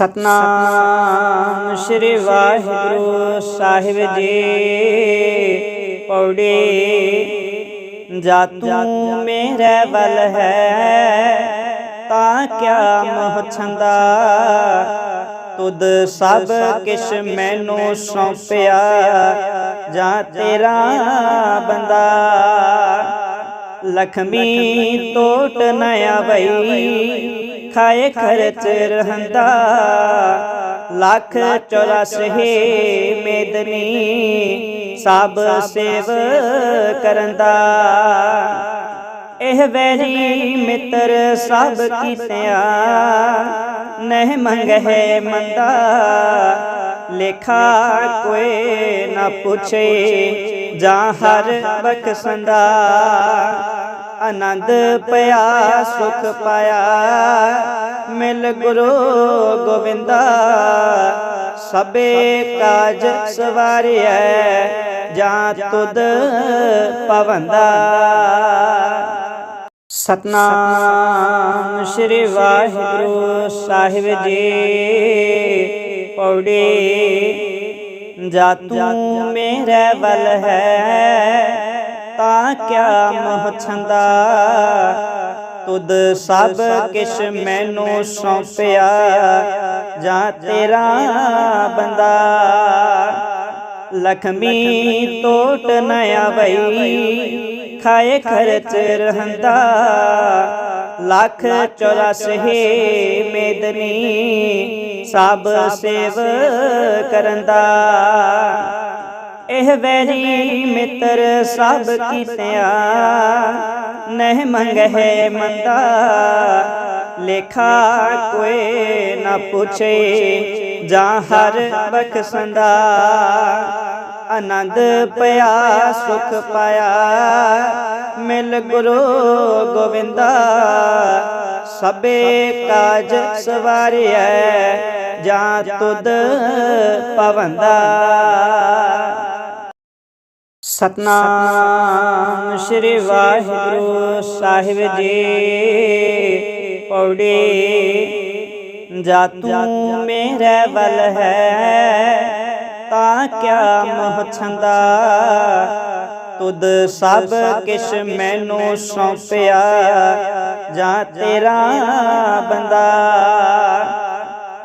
ਸਤਨਾਮ ਸ੍ਰੀ ਵਾਹਿਗੁਰੂ ਸਾਹਿਬ ਜੀ। ਪੌੜੀ ਜਾ ਤੂੰ ਮੇਰੇ ਬਲ ਹੈ, ਤਾਂ ਕਿਆ ਮੋਹ ਛੰਦਾ? ਤੁਧ ਸਭ ਕਿਛ ਮੈਨੂੰ ਸੌਂਪਿਆ, ਜਾਂ ਤੇਰਾ ਬੰਦਾ? ਲਖਮੀ ਟੋਟ ਨ ਆਵਈ ਖਾਏ ਖਰਚ ਰਹੰਦਾ। ਲੱਖ 84 ਮੇਦਨੀ ਸਭ ਸੇਵ ਕਰੰਦਾ। ਇਹ ਵੈਰੀ ਮਿੱਤਰ ਸਭ ਕੀਤਿਆ ਨਹਿ ਮੰਗਹਿ ਮੰਦਾ। ਲੇਖਾ ਕੋਈ ਨਾ ਪੁੱਛੇ ਜਾਂ ਹਰ ਬਖਸ਼ੰਦਾ। ਆਨੰਦ ਪਿਆ, ਸੁਖ ਪਾਇਆ। ਮਿਲ ਗੁਰੂ ਗੋਬਿੰਦਾ ਸਭੇ ਕਾਜ ਸਵਾਰਿਐ, ਜਾਂ ਤੁਧ ਪਵੰਦਾ। ਸਤਨਾਮ ਸ੍ਰੀ ਵਾਹਿਗੁਰੂ ਸਾਹਿਬ ਜੀ, ਪੌੜੀ ਜਾ ਤੂੰ ਮੇਰੇ ਵੱਲ ਹੈ। ਤਾਂ ਕਿਆ ਮੋਹ ਛੰਦਾ? ਤੁਧ ਸਭ ਕਿਛ ਮੈਨੂੰ ਸੌਂਪਿਆ, ਜਾਂ ਤੇਰਾ ਬੰਦਾ? ਲਖਮੀ ਟੋਟ ਨ ਆਵਈ, ਖਾਏ ਖਰਚ ਰਹੰਦਾ? ਲੱਖ 84 ਮੇਦਨੀ ਸਭ ਸੇਵ ਕਰੰਦਾ। ਇਹ ਵੈਰੀ ਮਿੱਤਰ ਸਭ ਕੀਤਿਆ। ਨਹਿ ਮੰਗਹਿ ਮੰਦਾ, ਲੇਖਾ ਕੋਈ ਨਾ ਪੁੱਛੇ, ਜਾਂ ਹਰ ਬਖਸ਼ੰਦਾ। ਆਨੰਦ ਪਿਆ, ਸੁਖ ਪਾਇਆ, ਮਿਲ ਗੁਰੂ ਗੋਬਿੰਦਾ ਸਭੇ ਕਾਜ ਸਵਾਰਿਐ, ਜਾਂ ਤੁਧ ਪਵੰਦਾ ਸਤਨਾਮ ਸ੍ਰੀ ਵਾਹਿਗੁਰੂ ਸਾਹਿਬ ਜੀ। ਪੌੜੀ ਜਾ ਤੂੰ ਮੇਰੇ ਵੱਲ ਹੈ, ਤਾਂ ਕਿਆ ਮੋਹ ਛੰਦਾ? ਤੁਧ ਸਭ ਕਿਛ ਮੈਨੂੰ ਸੌਂਪਿਆ, ਜਾਂ ਤੇਰਾ ਬੰਦਾ?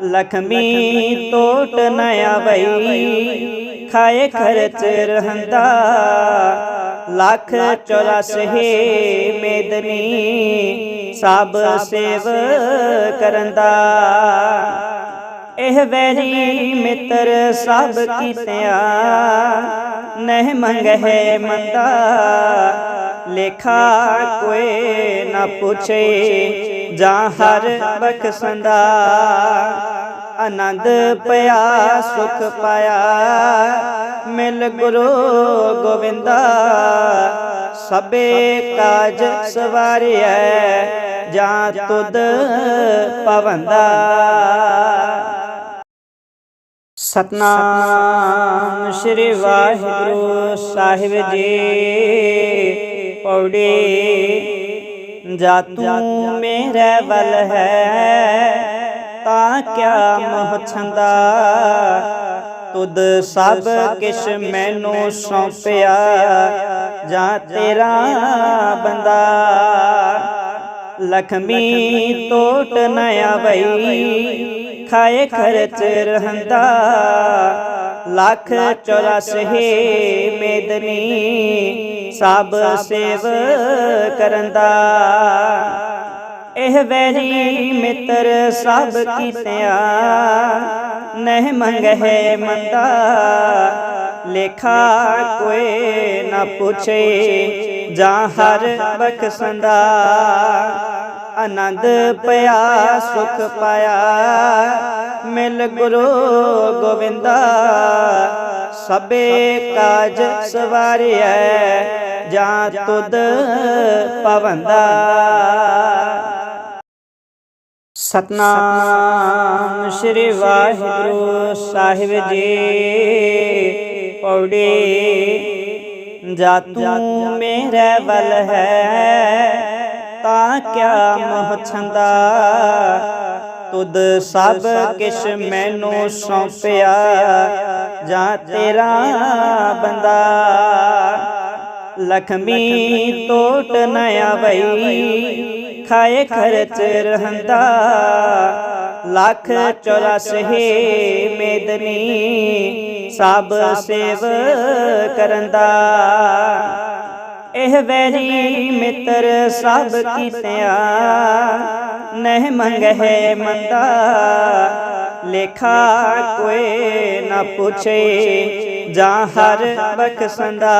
ਲਖਮੀ ਟੋਟ ਨ ਆਵਈ ਖਾਏ ਖਰਚ ਰਹੰਦਾ। ਲੱਖ 84 ਮੇਦਨੀ ਸਭ ਸੇਵ ਕਰੰਦਾ। ਇਹ ਵੈਰੀ ਮਿੱਤਰ ਸਭ ਕੀਤਿਆ ਨਹਿ ਮੰਗਹਿ ਮੰਦਾ। ਲੇਖਾ ਕੋਈ ਨਾ ਪੁੱਛੇ ਜਾਂ ਹਰ ਬਖਸ਼ੰਦਾ। ਆਨੰਦ ਪਿਆ, ਸੁਖ ਪਾਇਆ। ਮਿਲ ਗੁਰੂ ਗੋਬਿੰਦਾ ਸਭੇ ਕਾਜ ਸਵਾਰਿਐ, ਜਾਂ ਤੁਧ ਪਵੰਦਾ। ਸਤਨਾਮ ਸ੍ਰੀ ਵਾਹਿਗੁਰੂ ਸਾਹਿਬ ਜੀ, ਪੌੜੀ ਜਾ ਤੂੰ ਮੇਰੇ ਬਲ ਹੈ। ਤਾਂ ਕਿਆ ਮੋਹ ਛੰਦਾ? ਸਭ ਕਿਛ ਮੈਨੂੰ ਸੌਂਪਿਆ, ਜਾਂ ਤੇਰਾ ਬੰਦਾ? ਲਖਮੀ ਟੋਟ ਨ ਆਵਈ, ਖਾਏ ਖਰਚ ਰਹੰਦਾ। ਲੱਖ 84 ਮੇਦਨੀ ਸਭ ਸੇਵ ਕਰੰਦਾ। ਇਹ ਵੈਰੀ ਮਿੱਤਰ ਸਭ ਕੀਤਿਆ। ਨਹਿ ਮੰਗਹਿ ਮੰਦਾ, ਲੇਖਾ ਕੋਈ ਨਾ ਪੁੱਛੇ, ਜਾਂ ਹਰ ਬਖਸ਼ੰਦਾ। ਆਨੰਦ ਪਿਆ, ਸੁਖ ਪਾਇਆ। ਮਿਲ ਗੁਰੂ ਗੋਬਿੰਦਾ ਸਭੇ ਕਾਜ ਸਵਾਰਿਐ, ਜਾਂ ਤੁਧ ਪਵੰਦਾ ਸਤਨਾਮ ਸ੍ਰੀ ਵਾਹਿਗੁਰੂ ਸਾਹਿਬ ਜੀ। ਪੌੜੀ ਜਾ ਤੂੰ ਮੇਰੇ ਵੱਲ ਹੈ, ਤਾਂ ਕਿਆ ਮੋਹ ਛੰਦਾ? ਤੁਧ ਸਭ ਕਿਛ ਮੈਨੂੰ ਸੌਂਪਿਆ, ਜਾਂ ਤੇਰਾ ਬੰਦਾ? ਲਖਮੀ ਟੋਟ ਨ ਆਵਈ ਖਾਏ ਖਰਚ ਰਹੰਦਾ। ਲੱਖ 84 ਮੇਦਨੀ ਸਭ ਸੇਵ ਕਰੰਦਾ। ਇਹ ਵੈਰੀ ਮਿੱਤਰ ਸਭ ਕੀਤਿਆ। ਨਹਿ ਮੰਗਹਿ ਮੰਦਾ। ਲੇਖਾ ਕੋਏ ਨਾ ਪੁੱਛੇ ਜਾਂ ਹਰ ਬਖਸ਼ੰਦਾ।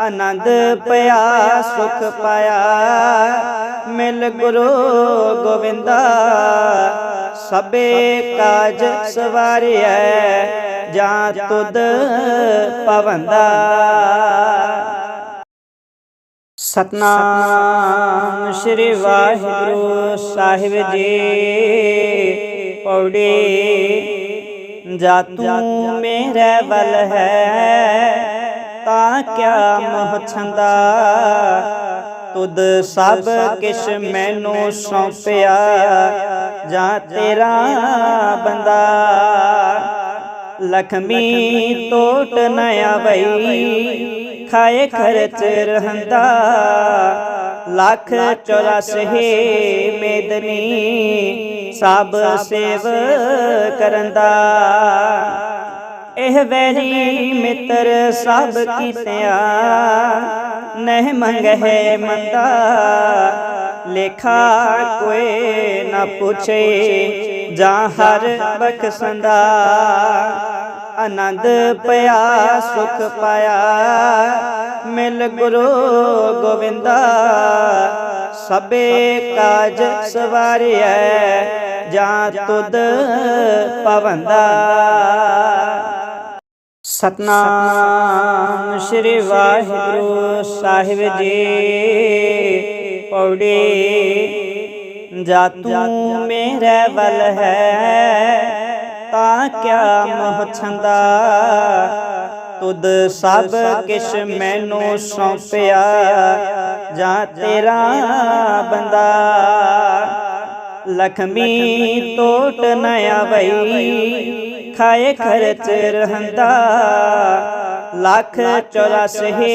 ਆਨੰਦ ਪਿਆ, ਸੁਖ ਪਾਇਆ। ਮਿਲ ਗੁਰੂ ਗੋਵਿੰਦਾ, ਸਭੇ ਕਾਜ ਸਵਾਰਿਐ, ਜਾਂ ਤੁਧ ਪਵੰਦਾ। ਸਤਨਾਮ ਸ੍ਰੀ ਵਾਹਿਗੁਰੂ ਸਾਹਿਬ ਜੀ, ਪੌੜੀ ਜਾ ਤੂੰ ਮੇਰੇ ਵੱਲ ਹੈ। ਤਾਂ ਕਿਆ ਮੋਹ ਛੰਦਾ? ਤੁਧ ਸਭ ਕਿਛ ਮੈਨੂੰ ਸੌਂਪਿਆ, ਜਾਂ ਤੇਰਾ ਬੰਦਾ? ਲਖਮੀ ਟੋਟ ਨ ਆਵਈ, ਖਾਏ ਖਰਚ ਰਹੰਦਾ। ਲੱਖ 84 ਮੇਦਨੀ ਸਭ ਸੇਵ ਕਰੰਦਾ। ਇਹ ਵੈਰੀ ਮਿੱਤਰ ਸਭ ਕੀਤਿਆ, ਨਹਿ ਮੰਗਹਿ ਮੰਦਾ, ਲੇਖਾ ਕੋਏ ਨਾ ਪੁੱਛੇ, ਜਾਂ ਹਰ ਬਖਸ਼ੰਦਾ। ਆਨੰਦ ਪਿਆ, ਸੁਖ ਪਾਇਆ, ਮਿਲ ਗੁਰੂ ਗੋਵਿੰਦਾ। ਸਭੇ ਕਾਜ ਸਵਾਰਿਐ, ਜਾਂ ਤੁਧ ਪਵੰਦਾ ਸਤਨਾਮ ਸ੍ਰੀ ਵਾਹਿਗੁਰੂ ਸਾਹਿਬ ਜੀ। ਪੌੜੀ ਜਾ ਤੂੰ ਮੇਰੇ ਬਲ ਹੈ, ਤਾਂ ਕਿਆ ਮੋਹ ਛੰਦਾ? ਤੁਧ ਸਭ ਕਿਛ ਮੈਨੂੰ ਸੌਂਪਿਆ, ਜਾਂ ਤੇਰਾ ਬੰਦਾ? ਲਖਮੀ ਟੋਟ ਨ ਆਵਈ ਖਾਏ ਖਰਚ ਰਹੰਦਾ। ਲੱਖ 84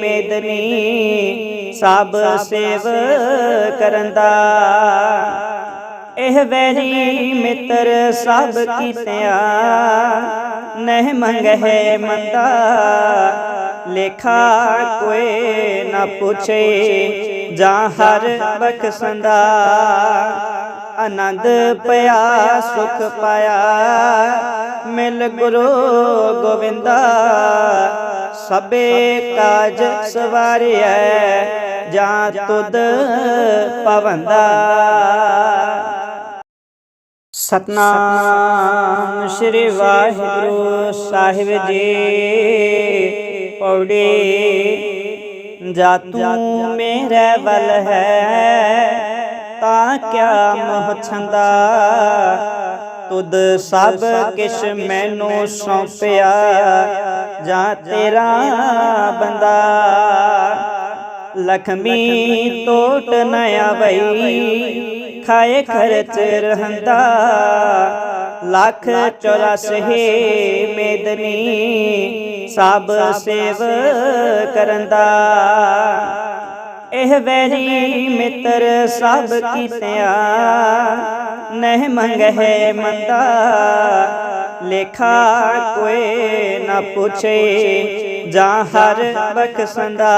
ਮੇਦਨੀ ਸਭ ਸੇਵ ਕਰੰਦਾ। ਇਹ ਵੈਰੀ ਮਿੱਤਰ ਸਭ ਕੀਤਿਆ ਨਹਿ ਮੰਗਹਿ ਮੰਦਾ। ਲੇਖਾ ਕੋਏ ਨਾ ਪੁੱਛੇ ਜਾਂ ਹਰ ਬਖਸ਼ੰਦਾ। ਆਨੰਦ ਪਿਆ, ਸੁਖ ਪਾਇਆ। ਮਿਲ ਗੁਰੂ ਗੋਵਿੰਦਾ, ਸਭੇ ਕਾਜ ਸਵਾਰਿਐ, ਜਾਂ ਤੁਧ ਪਵੰਦਾ। ਸਤਨਾਮ ਸ੍ਰੀ ਵਾਹਿਗੁਰੂ ਸਾਹਿਬ ਜੀ, ਪੌੜੀ ਜਾ ਤੂੰ ਮੇਰੇ ਵੱਲ ਹੈ। ਕਿਆ ਮੋਹ ਛੰਦਾ? ਤੁਧ ਸਭ ਕਿਛ ਮੈਨੂੰ ਸੌਂਪਿਆ, ਜਾਂ ਤੇਰਾ ਬੰਦਾ? ਲਖਮੀ ਟੋਟ ਨ ਆਵਈ, ਖਾਏ ਖਰਚ ਰਹੰਦਾ। ਲੱਖ 84 ਮੇਦਨੀ, ਸਭ ਸੇਵ ਕਰੰਦਾ। ਇਹ ਵੈਰੀ ਮਿੱਤਰ ਸਭ ਕੀਤਿਆ, ਨਹਿ ਮੰਗਹਿ ਮੰਦਾ, ਲੇਖਾ ਕੋਏ ਨਾ ਪੁੱਛੇ, ਜਾਂ ਹਰ ਬਖਸ਼ੰਦਾ।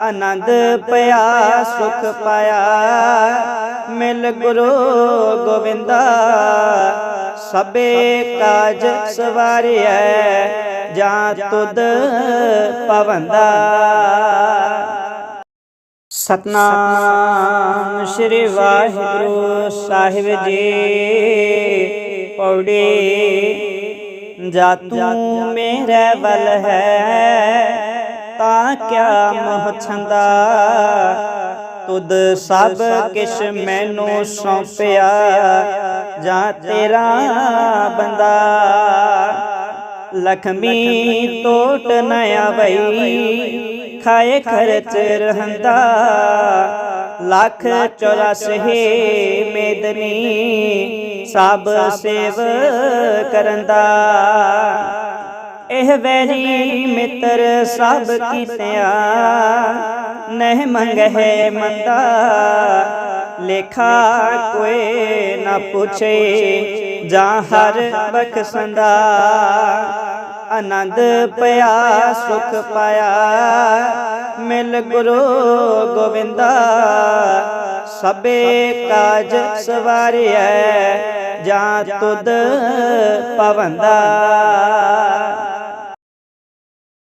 ਆਨੰਦ ਪਿਆ, ਸੁਖ ਪਾਇਆ, ਮਿਲ ਗੁਰੂ ਗੋਵਿੰਦਾ। ਸਭੇ ਕਾਜ ਸਵਾਰਿਐ, ਜਾਂ ਤੁਧ ਪਵੰਦਾ ਸਤਨਾਮ ਸ੍ਰੀ ਵਾਹਿਗੁਰੂ ਸਾਹਿਬ ਜੀ। ਪੌੜੀ ਜਾ ਤੂੰ ਮੇਰੇ ਵੱਲ ਹੈ, ਤਾਂ ਕਿਆ ਮੋਹ ਛੰਦਾ? ਤੁਧ ਸਭ ਕਿਛ ਮੈਨੂੰ ਸੌਂਪਿਆ, ਜਾਂ ਤੇਰਾ ਬੰਦਾ? ਲਖਮੀ ਟੋਟ ਨ ਆਵਈ ਖਾਏ ਖਰਚ ਰਹੰਦਾ। ਲੱਖ 84 ਮੇਦਨੀ ਸਭ ਸੇਵ ਕਰੰਦਾ। ਇਹ ਵੈਰੀ ਮਿੱਤਰ ਸਭ ਕੀਤਿਆ ਨਹਿ ਮੰਗਹਿ ਮੰਦਾ। ਲੇਖਾ ਕੋਏ ਨਾ ਪੁੱਛੇ ਜਾਂ ਹਰ ਬਖਸ਼ੰਦਾ। ਆਨੰਦ ਪਿਆ, ਸੁਖ ਪਾਇਆ। ਮਿਲ ਗੁਰੂ ਗੋਵਿੰਦਾ, ਸਭੇ ਕਾਜ ਸਵਾਰਿਐ, ਜਾਂ ਤੁਧ ਪਵੰਦਾ।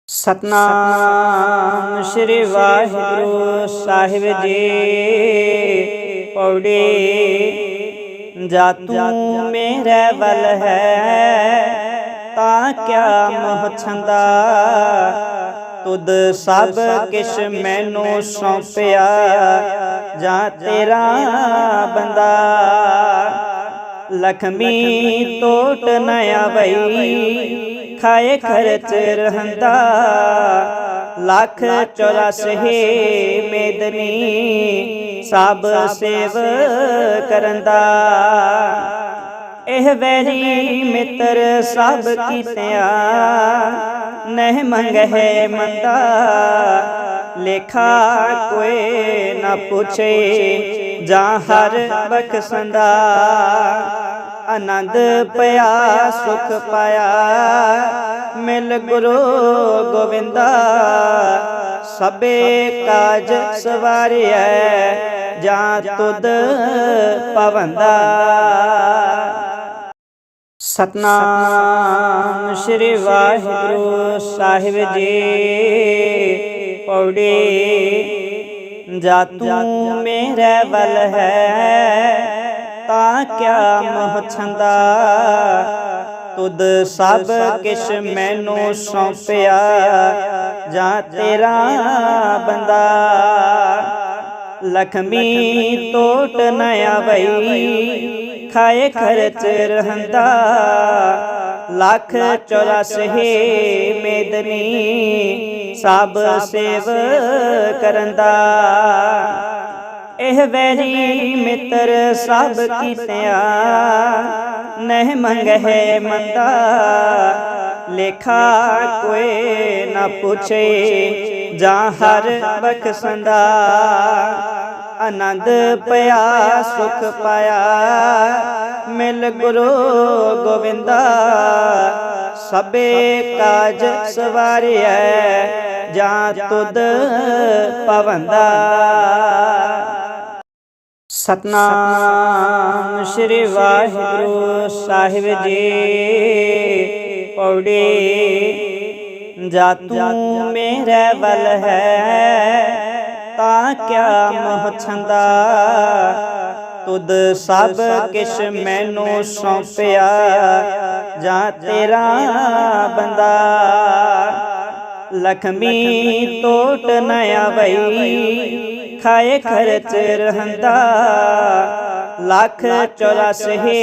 ਸਤਨਾਮ ਸ੍ਰੀ ਵਾਹਿਗੁਰੂ ਸਾਹਿਬ ਜੀ, ਪੌੜੀ ਜਾ ਤੂੰ ਮੇਰੇ ਬਲ ਹੈ। ਤਾਂ ਕਿਆ ਮੋਹ ਛੰਦਾ? ਤੁਧ ਸਭ ਕਿਛ ਮੈਨੂੰ ਸੌਂਪਿਆ, ਜਾਂ ਤੇਰਾ ਬੰਦਾ? ਲਖਮੀ ਟੋਟ ਨ ਆਵਈ, ਖਾਏ ਖਰਚ ਰਹੰਦਾ। ਲੱਖ 84 ਮੇਦਨੀ ਸਭ ਸੇਵ ਕਰੰਦਾ। ਇਹ ਵੈਰੀ ਮਿੱਤਰ ਸਭ ਕੀਤਿਆ, ਨਹਿ ਮੰਗਹਿ ਮੰਦਾ, ਲੇਖਾ ਕੋਏ ਨਾ ਪੁੱਛੇ, ਜਾਂ ਹਰ ਬਖਸ਼ੰਦਾ। ਆਨੰਦ ਪਿਆ, ਸੁਖ ਪਾਇਆ, ਮਿਲ ਗੁਰੂ ਗੋਵਿੰਦਾ। ਸਭੇ ਕਾਜ ਸਵਾਰਿਐ, ਜਾਂ ਤੁਧ ਪਵੰਦਾ ਸਤਨਾਮ ਸ੍ਰੀ ਵਾਹਿਗੁਰੂ ਸਾਹਿਬ ਜੀ। ਪੌੜੀ ਜਾ ਤੂੰ ਮੇਰੇ ਵੱਲ ਹੈ, ਤਾਂ ਕਿਆ ਮੋਹ ਛੰਦਾ? ਤੁਧ ਸਭ ਕਿਛ ਮੈਨੂੰ ਸੌਂਪਿਆ, ਜਾਂ ਤੇਰਾ ਬੰਦਾ? ਲਖਮੀ ਟੋਟ ਨ ਆਵਈ ਖਾਏ ਖਰਚ ਰਹੰਦਾ। ਲੱਖ 84 ਮੇਦਨੀ ਸਭ ਸੇਵ ਕਰੰਦਾ। ਇਹ ਵੈਰੀ ਮਿੱਤਰ ਸਭ ਕੀਤਿਆ। ਨਹਿ ਮੰਗਹਿ ਮੰਦਾ। ਲੇਖਾ ਕੋਏ ਨਾ ਪੁੱਛੇ ਜਾਂ ਹਰ ਬਖਸ਼ੰਦਾ। ਆਨੰਦ ਪਿਆ, ਸੁਖ ਪਾਇਆ। ਮਿਲ ਗੁਰੂ ਗੋਵਿੰਦਾ, ਸਭੇ ਕਾਜ ਸਵਾਰਿਐ, ਜਾਂ ਤੁਧ ਪਵੰਦਾ। ਸਤਨਾਮ ਸ੍ਰੀ ਵਾਹਿਗੁਰੂ ਸਾਹਿਬ ਜੀ, ਪੌੜੀ ਜਾ ਤੂੰ ਮੇਰੇ ਵੱਲ ਹੈ। ਤਾਂ ਕਿਆ ਮੋਹ ਛੰਦਾ? ਤੁਧ ਸਭ ਕਿਛ ਮੈਨੂੰ ਸੌਂਪਿਆ, ਜਾਂ ਤੇਰਾ ਬੰਦਾ? ਲਖਮੀ ਟੋਟ ਨ ਆਵਈ, ਖਾਏ ਖਰਚ ਰਹੰਦਾ। ਲੱਖ 84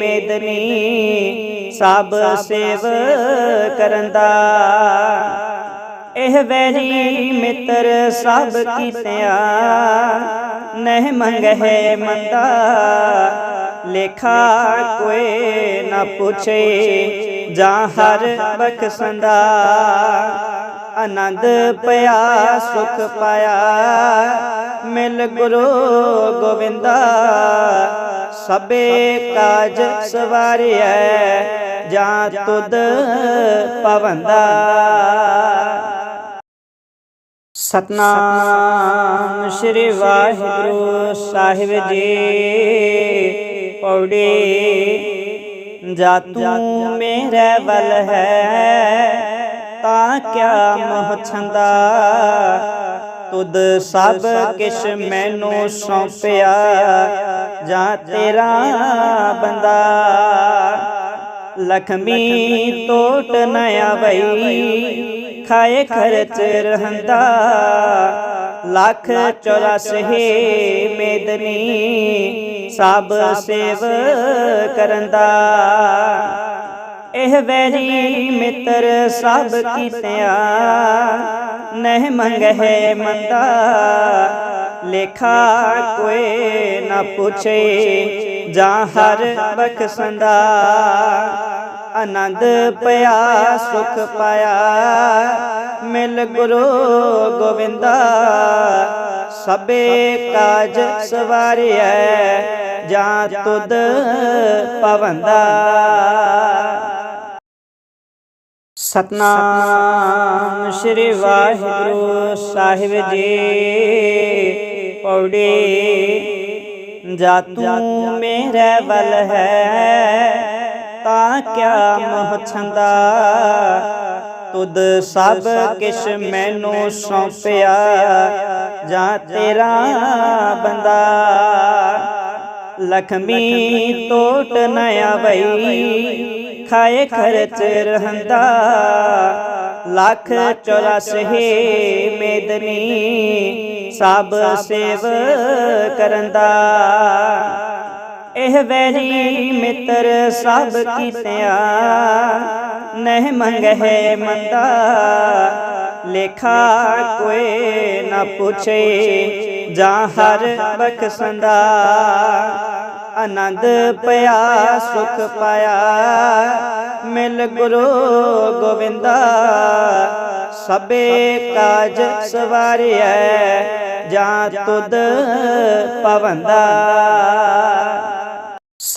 ਮੇਦਨੀ ਸਭ ਸੇਵ ਕਰੰਦਾ। ਇਹ ਵੈਰੀ ਮਿੱਤਰ ਸਭ ਕੀਤਿਆ। ਨਹਿ ਮੰਗਹਿ ਮੰਦਾ, ਲੇਖਾ ਕੋਏ ਨਾ ਪੁੱਛੇ, ਜਾਂ ਹਰ ਬਖਸ਼ੰਦਾ। ਆਨੰਦ ਪਿਆ, ਸੁਖ ਪਾਇਆ। ਮਿਲ ਗੁਰੂ ਗੋਵਿੰਦਾ, ਸਭੇ ਕਾਜ ਸਵਾਰਿਐ, ਜਾਂ ਤੁਧ ਪਵੰਦਾ ਸਤਨਾਮ ਸ੍ਰੀ ਵਾਹਿਗੁਰੂ ਸਾਹਿਬ ਜੀ। ਪੌੜੀ ਜਾ ਤੂੰ ਮੇਰੇ ਵੱਲ ਹੈ, ਤਾਂ ਕਿਆ ਮੋਹ ਛੰਦਾ? ਤੁਧ ਸਭ ਕਿਛ ਮੈਨੂੰ ਸੌਂਪਿਆ, ਜਾਂ ਤੇਰਾ ਬੰਦਾ? ਲਖਮੀ ਟੋਟ ਨ ਆਵਈ ਖਾਏ ਖਰਚ ਰਹੰਦਾ। ਲੱਖ 84 ਮੇਦਨੀ ਸਭ ਸੇਵ ਕਰੰਦਾ। ਇਹ ਵੈਰੀ ਮਿੱਤਰ ਸਭ ਕੀਤਿਆ ਨਹਿ ਮੰਗਹਿ ਮੰਦਾ। ਲੇਖਾ ਕੋਏ ਨਾ ਪੁੱਛੇ ਜਾਂ ਹਰ ਬਖਸ਼ੰਦਾ। ਆਨੰਦ ਪਿਆ, ਸੁਖ ਪਾਇਆ। ਮਿਲ ਗੁਰੂ ਗੋਬਿੰਦਾ ਸਭੇ ਕਾਜ ਸਵਾਰਿਐ, ਜਾਂ ਤੁਧ ਪਵੰਦਾ। ਸਤਨਾਮ ਸ੍ਰੀ ਵਾਹਿਗੁਰੂ ਸਾਹਿਬ ਜੀ, ਪੌੜੀ ਜਾ ਤੂੰ ਮੇਰੇ ਵੱਲ ਹੈ। ਤਾਂ ਕਿਆ ਮੋਹ ਛੰਦਾ? ਤੁਧ ਸਭ ਕਿਛ ਮੈਨੂੰ ਸੌਂਪਿਆ, ਜਾਂ ਤੇਰਾ ਬੰਦਾ? ਲਖਮੀ ਟੋਟ ਨ ਆਵਈ, ਖਾਏ ਖਰਚ ਰਹੰਦਾ। ਲੱਖ 84 ਮੇਦਨੀ ਸਭ ਸੇਵ ਕਰੰਦਾ। ਇਹ ਵੈਰੀ ਮਿੱਤਰ ਸਭ ਕੀਤਿਆ। ਨਹਿ ਮੰਗਹਿ ਮੰਦਾ, ਲੇਖਾ ਕੋਏ ਨਾ ਪੁੱਛੇ, ਜਾਂ ਹਰ ਬਖਸ਼ੰਦਾ। ਆਨੰਦ ਪਿਆ, ਸੁਖ ਪਾਇਆ, ਮਿਲ ਗੁਰੂ ਗੋਬਿੰਦਾ ਸਭੇ ਕਾਜ ਸਵਾਰਿਐ, ਜਾਂ ਤੁਧ ਪਵੰਦਾ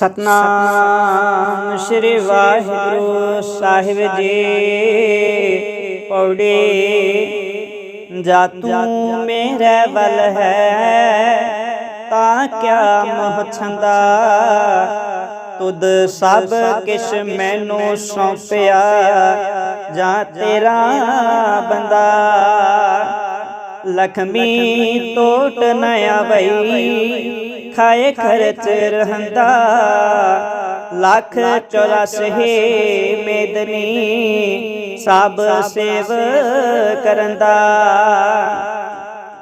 ਸਤਨਾਮ ਸ੍ਰੀ ਵਾਹਿਗੁਰੂ ਸਾਹਿਬ ਜੀ। ਪੌੜੀ ਜਾ ਤੂੰ ਮੇਰੇ ਵੱਲ ਹੈ, ਤਾਂ ਕਿਆ ਮੋਹ ਛੰਦਾ? ਤੁਧ ਸਭ ਕਿਛ ਮੈਨੂੰ ਸੌਂਪਿਆ, ਜਾਂ ਤੇਰਾ ਬੰਦਾ? ਲਖਮੀ ਟੋਟ ਨ ਆਵਈ ਖਾਏ ਖਰਚ ਰਹੰਦਾ। ਲੱਖ 84 ਮੇਦਨੀ ਸਭ ਸੇਵ ਕਰੰਦਾ।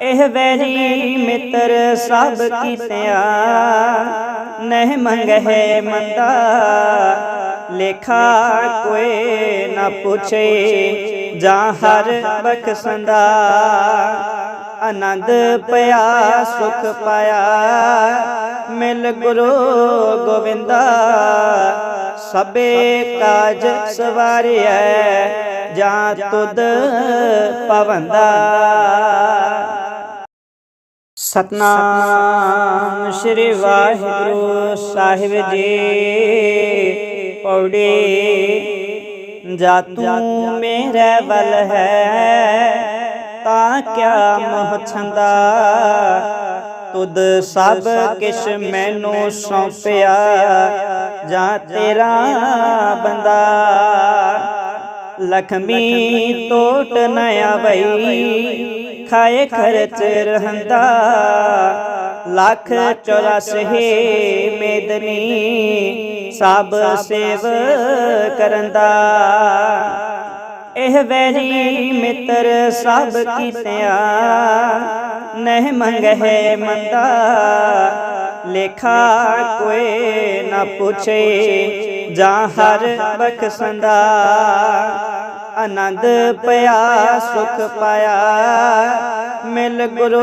ਇਹ ਵੈਰੀ ਮਿੱਤਰ ਸਭ ਕੀਤਿਆ ਨਹਿ ਮੰਗਹਿ ਮੰਦਾ। ਲੇਖਾ ਕੋਏ ਨਾ ਪੁੱਛੇ ਜਾਂ ਹਰ ਬਖਸ਼ੰਦਾ। ਆਨੰਦ ਪਿਆ, ਸੁਖ ਪਾਇਆ। ਮਿਲ ਗੁਰੂ ਗੋਬਿੰਦਾ ਸਭੇ ਕਾਜ ਸਵਾਰਿਆ ਜਾਂ ਤੁਧ ਪਵੰਦਾ। ਸਤਨਾਮ ਸ੍ਰੀ ਵਾਹਿਗੁਰੂ ਸਾਹਿਬ ਜੀ, ਪੌੜੀ ਜਾਤੂ ਮੇਰੇ ਬਲ ਹੈ। ਤਾਂ ਕਿਆ ਮੋਹ ਛੰਦਾ? ਤੁਧ ਸਭ ਕਿਛ ਮੈਨੂੰ ਸੌਂਪਿਆ, ਜਾਂ ਤੇਰਾ ਬੰਦਾ? ਲਖਮੀ ਟੋਟ ਨ ਆਵਈ, ਖਾਏ ਖਰਚ ਰਹੰਦਾ। ਲੱਖ 84 ਮੇਦਨੀ ਸਭ ਸੇਵ ਕਰੰਦਾ। ਇਹ ਵੈਰੀ ਮਿੱਤਰ ਸਭ ਕੀਤਿਆ, ਨਹਿ ਮੰਗਹਿ ਮੰਦਾ, ਲੇਖਾ ਕੋਏ ਨਾ ਪੁੱਛੇ, ਜਾਂ ਹਰ ਬਖਸ਼ੰਦਾ। ਆਨੰਦ ਪਿਆ, ਸੁਖ ਪਾਇਆ, ਮਿਲ ਗੁਰੂ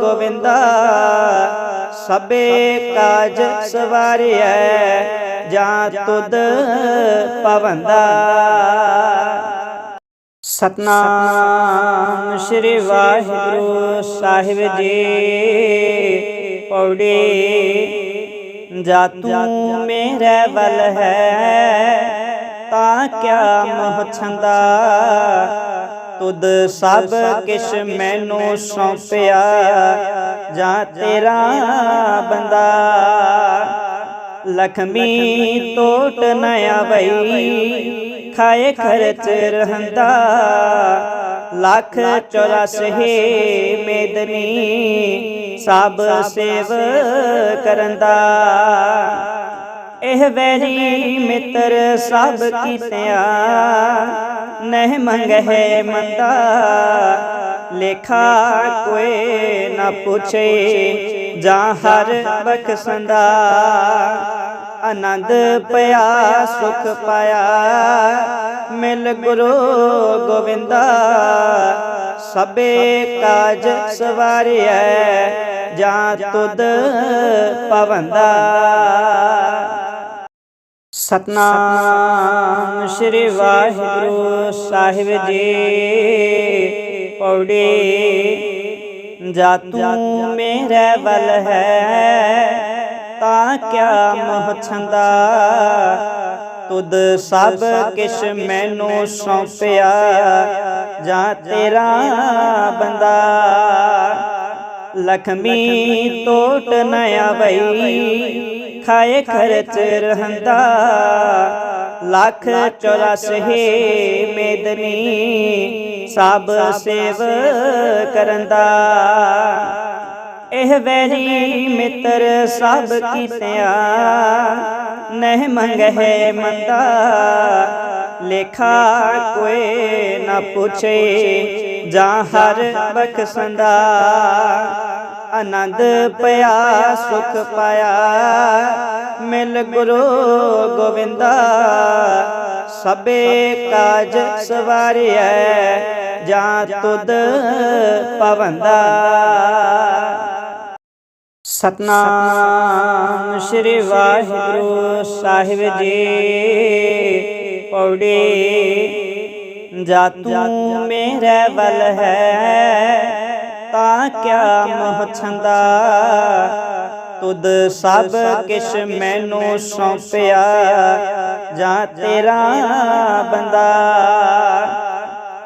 ਗੋਬਿੰਦਾ ਸਭੇ ਕਾਜ ਸਵਾਰਿਐ, ਜਾਂ ਤੁਧ ਪਵੰਦਾ ਸਤਨਾਮ ਸ੍ਰੀ ਵਾਹਿਗੁਰੂ ਸਾਹਿਬ ਜੀ। ਪੌੜੀ ਜਾ ਤੂੰ ਮੇਰੇ ਵੱਲ ਹੈ, ਤਾਂ ਕਿਆ ਮੋਹ ਛੰਦਾ? ਤੁਧ ਸਭ ਕਿਛ ਮੈਨੂੰ ਸੌਂਪਿਆ, ਜਾਂ ਤੇਰਾ ਬੰਦਾ? ਲਖਮੀ ਟੋਟ ਨ ਆਵਈ ਖਾਏ ਖਰਚ ਰਹੰਦਾ। ਲੱਖ 84 ਮੇਦਨੀ ਸਭ ਸੇਵ ਕਰੰਦਾ। ਇਹ ਵੈਰੀ ਮਿੱਤਰ ਸਭ ਕੀਤਿਆ ਨਹਿ ਮੰਗਹਿ ਮੰਦਾ। ਲੇਖਾ ਕੋਏ ਨਾ ਪੁੱਛੇ ਜਾਂ ਹਰ ਬਖਸ਼ੰਦਾ। ਆਨੰਦ ਪਿਆ, ਸੁਖ ਪਾਇਆ। ਮਿਲ ਗੁਰੂ ਗੋਬਿੰਦਾ ਸਭੇ ਕਾਜ ਸਵਾਰਿਐ, ਜਾਂ ਤੁਧ ਪਵੰਦਾ। ਸਤਨਾਮ ਸ੍ਰੀ ਵਾਹਿਗੁਰੂ ਸਾਹਿਬ ਜੀ, ਪੌੜੀ ਜਾ ਤੂੰ ਮੇਰੇ ਬਲ ਹੈ। ਤਾਂ ਕਿਆ ਮੋਹ ਛੰਦਾ? ਤੁਧ ਸਭ ਕਿਛ ਮੈਨੂੰ ਸੌਂਪਿਆ, ਜਾਂ ਤੇਰਾ ਬੰਦਾ? ਲਖਮੀ ਟੋਟ ਨ ਆਵਈ, ਖਾਏ ਖਰਚ ਰਹੰਦਾ। ਲੱਖ 84 ਮੇਦਨੀ ਸਭ ਸੇਵ ਕਰੰਦਾ। ਇਹ ਵੈਰੀ ਮਿੱਤਰ ਸਭ ਕੀਤਿਆ। ਨਹਿ ਮੰਗਹਿ ਮੰਦਾ। ਲੇਖਾ ਕੋਏ ਨਾ ਪੁੱਛੇ, ਜਾਂ ਹਰ ਬਖਸ਼ੰਦਾ। ਆਨੰਦ ਪਿਆ, ਸੁਖ ਪਾਇਆ। ਮਿਲ ਗੁਰੂ ਗੋਵਿੰਦਾ। ਸਭੇ ਕਾਜ ਸਵਾਰਿਆ ਜਾਂ ਤੁਧ ਪਵੰਦਾ ਸਤਨਾਮ ਸ੍ਰੀ ਵਾਹਿਗੁਰੂ ਸਾਹਿਬ ਜੀ। ਪੌੜੀ ਜਾ ਤੂੰ ਮੇਰੇ ਵੱਲ ਹੈ, ਤਾਂ ਕਿਆ ਮੋਹ ਛੰਦਾ? ਤੁਧ ਸਭ ਕਿਛ ਮੈਨੂੰ ਸੌਂਪਿਆ, ਜਾਂ ਤੇਰਾ ਬੰਦਾ?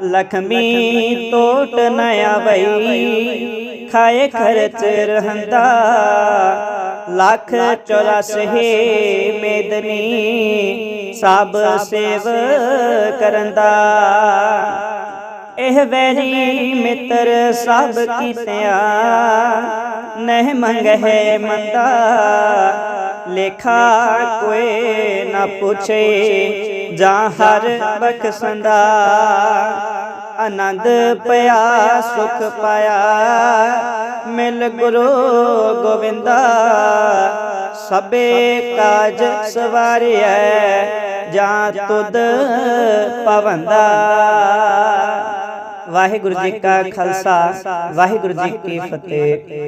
ਲਖਮੀ ਟੋਟ ਨ ਆਵਈ ਖਾਏ ਖਰਚ ਰਹੰਦਾ। ਲੱਖ 84 ਮੇਦਨੀ ਸਭ ਸੇਵ ਕਰੰਦਾ। ਇਹ ਵੈਰੀ ਮਿੱਤਰ ਸਭ ਕੀਤਿਆ ਨਹਿ ਮੰਗਹਿ ਮੰਦਾ। ਲੇਖਾ ਕੋਏ ਨਾ ਪੁੱਛੇ ਜਾਂ ਹਰ ਬਖਸ਼ੰਦਾ। ਆਨੰਦ ਪਿਆ, ਸੁਖ ਪਾਇਆ। ਮਿਲ ਗੁਰੂ ਗੋਵਿੰਦਾ, ਸਭੇ ਕਾਜ ਸਵਾਰਿਐ, ਜਾਂ ਤੁਧ ਪਵੰਦਾ। ਵਾਹਿਗੁਰੂ ਜੀ ਕਾ ਖਾਲਸਾ, ਵਾਹਿਗੁਰੂ ਜੀ ਕੀ ਫਤਿਹ।